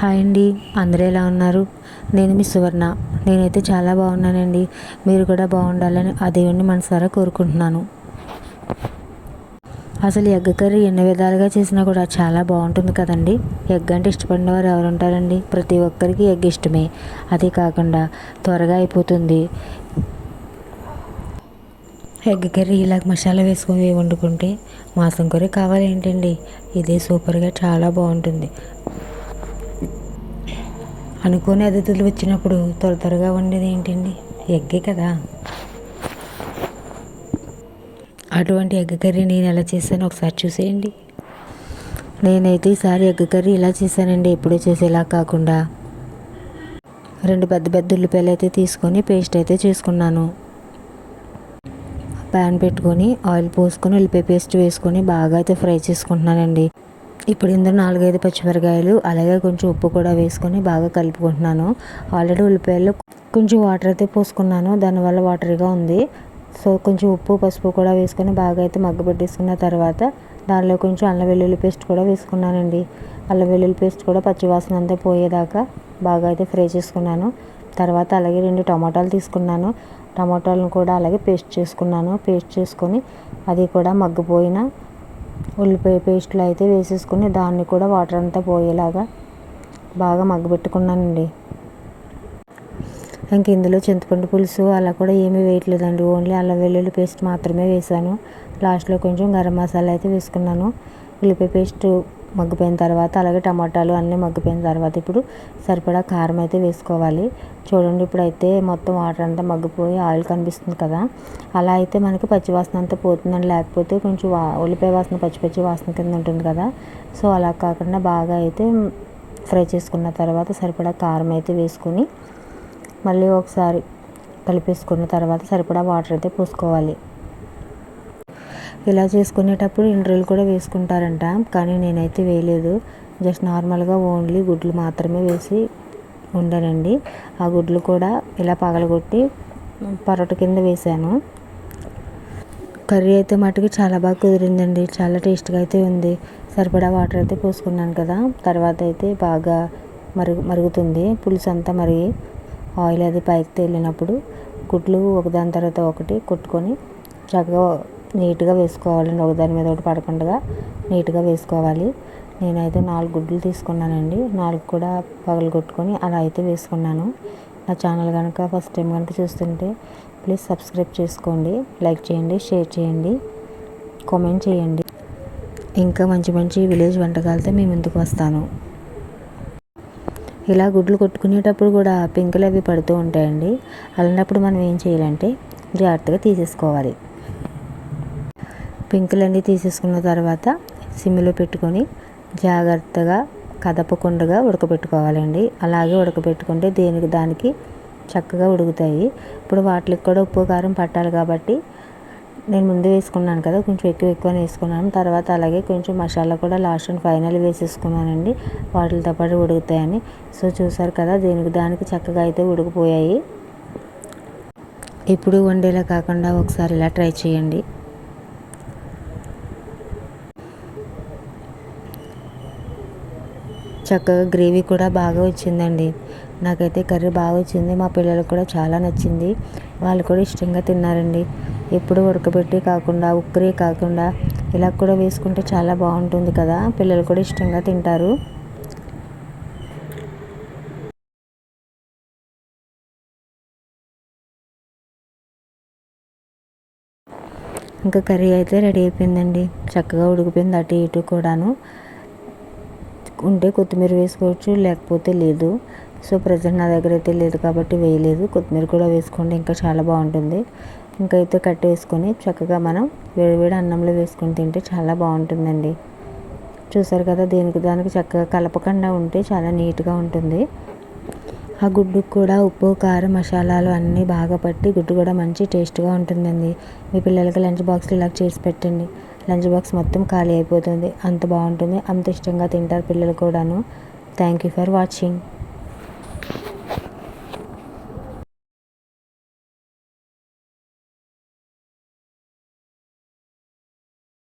Hi అండి. అందరూ ఎలా ఉన్నారు? నేను మీ సువర్ణ. నేనైతే చాలా బాగున్నానండి. మీరు కూడా బాగుండాలని ఆ దేవుణ్ణి మనసారా కోరుకుంటున్నాను. అసలు ఎగ్ కర్రీ ఎన్ని విధాలుగా చేసినా కూడా చాలా బాగుంటుంది కదండి. ఎగ్ అంటే ఇష్టపడిన వారు ఎవరు ఉంటారండి? ప్రతి ఒక్కరికి ఎగ్ ఇష్టమే. అది కాకుండా త్వరగా అయిపోతుంది. ఎగ్ కర్రీ ఇలా మసాలా వేసుకొని వండుకుంటే మాసం కర్రీ కావాలి ఏంటండి? ఇది సూపర్గా చాలా బాగుంటుంది. అనుకోని అతిథులు వచ్చినప్పుడు త్వర త్వరగా వండేది ఏంటండి? ఎగ్గే కదా. అటువంటి ఎగ్ కర్రీ నేను ఎలా చేశాను ఒకసారి చూసేయండి. నేనైతే ఈసారి ఎగ్ కర్రీ ఇలా చేశానండి ఎప్పుడూ చేసేలా కాకుండా. రెండు పెద్ద పెద్ద ఉల్లిపాయలు అయితే తీసుకొని పేస్ట్ అయితే చేసుకున్నాను. ప్యాన్ పెట్టుకొని ఆయిల్ పోసుకొని ఉల్లిపాయ పేస్ట్ వేసుకొని బాగా అయితే ఫ్రై చేసుకుంటున్నానండి. ఇప్పుడు ఇందులో నాలుగైదు పచ్చిమిరకాయలు అలాగే కొంచెం ఉప్పు కూడా వేసుకొని బాగా కలుపుకుంటున్నాను. ఆల్రెడీ ఉల్లిపాయలు కొంచెం వాటర్ అయితే పోసుకున్నాను. దానివల్ల వాటర్గా ఉంది. సో కొంచెం ఉప్పు పసుపు కూడా వేసుకొని బాగా అయితే మగ్గబెట్టేసుకున్న తర్వాత దానిలో కొంచెం అల్లం వెల్లుల్లి పేస్ట్ కూడా వేసుకున్నానండి. అల్లం వెల్లుల్లి పేస్ట్ కూడా పచ్చివాసన అంతా పోయేదాకా బాగా అయితే ఫ్రై చేసుకున్నాను. తర్వాత అలాగే రెండు టమాటాలు తీసుకున్నాను. టమాటాలను కూడా అలాగే పేస్ట్ చేసుకున్నాను. పేస్ట్ చేసుకొని అది కూడా మగ్గిపోయిన ఉల్లిపాయ పేస్ట్లో అయితే వేసేసుకుని దాన్ని కూడా వాటర్ అంతా పోయేలాగా బాగా మగ్గబెట్టుకున్నానండి. ఇంక ఇందులో చింతపండు పులుసు అలా కూడా ఏమీ వేయట్లేదండి. ఓన్లీ అల్లం వెల్లుల్లి పేస్ట్ మాత్రమే వేసాను లాస్ట్లో కొంచెం గరం మసాలా అయితే వేసుకున్నాను. ఉల్లిపాయ పేస్ట్ మగ్గిపోయిన తర్వాత అలాగే టమాటాలు అన్నీ మగ్గిపోయిన తర్వాత ఇప్పుడు సరిపడా కారం అయితే వేసుకోవాలి. చూడండి ఇప్పుడైతే మొత్తం వాటర్ అంతా మగ్గిపోయి ఆయిల్ కనిపిస్తుంది కదా. అలా అయితే మనకి పచ్చివాసన అంతా పోతుందండి. లేకపోతే కొంచెం ఉల్లిపాయ వాసన పచ్చి పచ్చి వాసన కింద ఉంటుంది కదా. సో అలా కాకుండా బాగా అయితే ఫ్రై చేసుకున్న తర్వాత సరిపడా కారం అయితే వేసుకొని మళ్ళీ ఒకసారి కలిపేసుకున్న తర్వాత సరిపడా వాటర్ అయితే పోసుకోవాలి. ఇలా చేసుకునేటప్పుడు ఇండ్రీలు కూడా వేసుకుంటారంట. కానీ నేనైతే వేయలేదు. జస్ట్ నార్మల్గా ఓన్లీ గుడ్లు మాత్రమే వేసి ఉండనండి. ఆ గుడ్లు కూడా ఇలా పగలగొట్టి పరోట కింద వేసాను. కర్రీ అయితే మటుకు చాలా బాగా కుదిరిందండి. చాలా టేస్ట్గా అయితే ఉంది. సరిపడా వాటర్ అయితే పోసుకున్నాను కదా. తర్వాత అయితే బాగా మరుగు మరుగుతుంది. పులుసు అంతా మరిగి ఆయిల్ అది పైకి తేలినప్పుడు గుడ్లు ఒకదాని తర్వాత ఒకటి కొట్టుకొని చక్కగా నీట్గా వేసుకోవాలండి ఒకదాని మీద ఒకటి పడకుండా నీట్గా వేసుకోవాలి. నేనైతే నాలుగు గుడ్లు తీసుకున్నానండి. నాలుగు కూడా పగలు కొట్టుకొని అలా అయితే వేసుకున్నాను. నా ఛానల్ కనుక ఫస్ట్ టైం కనుక చూస్తుంటే ప్లీజ్ సబ్స్క్రైబ్ చేసుకోండి. లైక్ చేయండి షేర్ చేయండి కామెంట్ చేయండి. ఇంకా మంచి మంచి విలేజ్ వంటకాలతో మేము ముందుకు వస్తాను. ఇలా గుడ్లు కొట్టుకునేటప్పుడు కూడా పెంకులు అవి పడుతూ ఉంటాయండి. అలాంటప్పుడు మనం ఏం చేయాలంటే జాగ్రత్తగా తీసేసుకోవాలి. పెంకులన్నీ తీసేసుకున్న తర్వాత సిమ్లో పెట్టుకొని జాగ్రత్తగా కదపకుండా ఉడకబెట్టుకోవాలండి. అలాగే ఉడకబెట్టుకుంటే దేనికి దానికి చక్కగా ఉడుకుతాయి. ఇప్పుడు వాటికి కూడా ఉప్పు కారం పట్టాలి కాబట్టి నేను ముందు వేసుకున్నాను కదా కొంచెం ఎక్కువ ఎక్కువ వేసుకున్నాను. తర్వాత అలాగే కొంచెం మసాలా కూడా లాస్ట్ అండ్ ఫైనల్ వేసేసుకున్నానండి. వాటితో పాటు ఉడుకుతాయని. సో చూసారు కదా దేనికి దానికి చక్కగా అయితే ఉడికిపోయాయి. ఇప్పుడు వండేలా కాకుండా ఒకసారి ఇలా ట్రై చేయండి. చక్కగా గ్రేవీ కూడా బాగా వచ్చిందండి. నాకైతే కర్రీ బాగా వచ్చింది. మా పిల్లలకు కూడా చాలా నచ్చింది. వాళ్ళు కూడా ఇష్టంగా తిన్నారండి. ఎప్పుడు ఉడకబెట్టి కాకుండా ఉక్కరి కాకుండా ఇలా కూడా వేసుకుంటే చాలా బాగుంటుంది కదా. పిల్లలు కూడా ఇష్టంగా తింటారు. ఇంకా కర్రీ అయితే రెడీ అయిపోయిందండి. చక్కగా ఉడికిపోయింది అటు ఇటు కూడాను. ఉంటే కొత్తిమీర వేసుకోవచ్చు లేకపోతే లేదు. సో ప్రజెంట్ నా దగ్గర అయితే లేదు కాబట్టి వేయలేదు. కొత్తిమీర కూడా వేసుకోండి ఇంకా చాలా బాగుంటుంది. ఇంకా అయితే కట్ వేసుకొని చక్కగా మనం వేడివేడి అన్నంలో వేసుకొని తింటే చాలా బాగుంటుందండి. చూసారు కదా దేనికి దానికి చక్కగా కలపకుండా ఉంటే చాలా నీట్గా ఉంటుంది. ఆ గుడ్డుకు కూడా ఉప్పు కారం మసాలాలు అన్నీ బాగా పట్టి గుడ్డు కూడా మంచి టేస్ట్గా ఉంటుందండి. మీ పిల్లలకి లంచ్ బాక్స్లో ఇలా చేసి పెట్టండి. లంచ్ బాక్స్ మొత్తం ఖాళీ అయిపోతుంది. అంత బాగుంటుంది. అంత ఇష్టంగా తింటారు పిల్లలు కూడాను. Thank you for watching